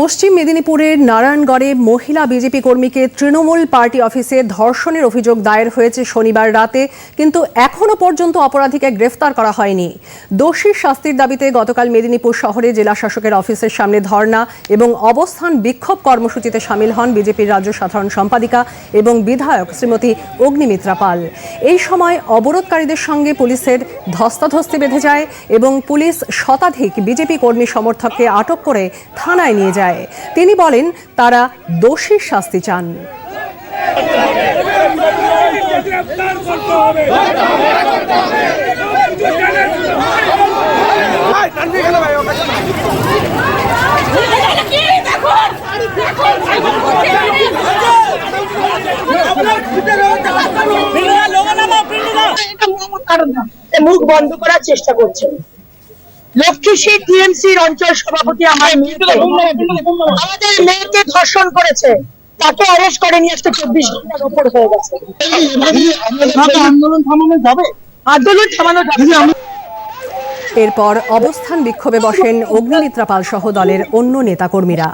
পশ্চিম মেদিনীপুরের নারায়ণগড়ে মহিলা বিজেপি কর্মীকে তৃণমূল পার্টি অফিসে ধর্ষণের অভিযোগ দায়ের হয়েছে শনিবার রাতে, কিন্তু এখনও পর্যন্ত অপরাধীকে গ্রেফতার করা হয়নি। দোষীর শাস্তির দাবিতে গতকাল মেদিনীপুর শহরে জেলা শাসকের অফিসের সামনে ধর্ণা এবং অবস্থান বিক্ষোভ কর্মসূচিতে সামিল হন বিজেপির রাজ্য সাধারণ সম্পাদিকা এবং বিধায়ক শ্রীমতী অগ্নিমিত্রা পাল। এই সময় অবরোধকারীদের সঙ্গে পুলিশের ধস্তাধস্তি বেঁধে যায় এবং পুলিশ শতাধিক বিজেপি কর্মী সমর্থককে আটক করে থানায় নিয়ে যায়। তিনি বলেন তারা দোষীর শাস্তি চান। মুখ বন্ধ করার চেষ্টা করছেন লক্ষ্মীশ্রী টিএমসির অঞ্চল সভাপতি আমার আমাদের মেয়েকে ধর্ষণ করেছে। তাকে অ্যারেস্ট করে নিয়ে আসতে চব্বিশ ঘণ্টার উপর হয়ে গেছে। আন্দোলন থামানো যাবে? আন্দোলন থামানো যাবে। এরপর অবস্থান বিক্ষোভে বসেন অগ্নিমিত্রা পাল সহ দলের অন্য নেতাকর্মীরা।